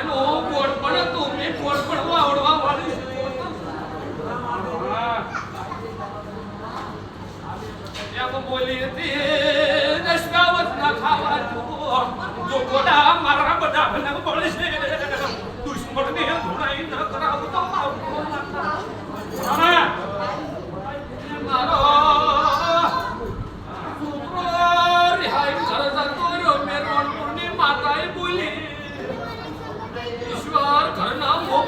એનો ગોળ પણ હતો મેં ગોળ પણ વાવડવા વાળી એમ બોલી હતી દશકાવત ના ખાવા જો ગોડા મારા બધા ભલા પડશે દુશ્મન ને ધોળાઈ ન કરાવતા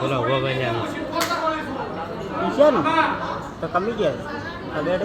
પેલા ઊભા ભાઈ છે ને તો કમી ગયા બેઠ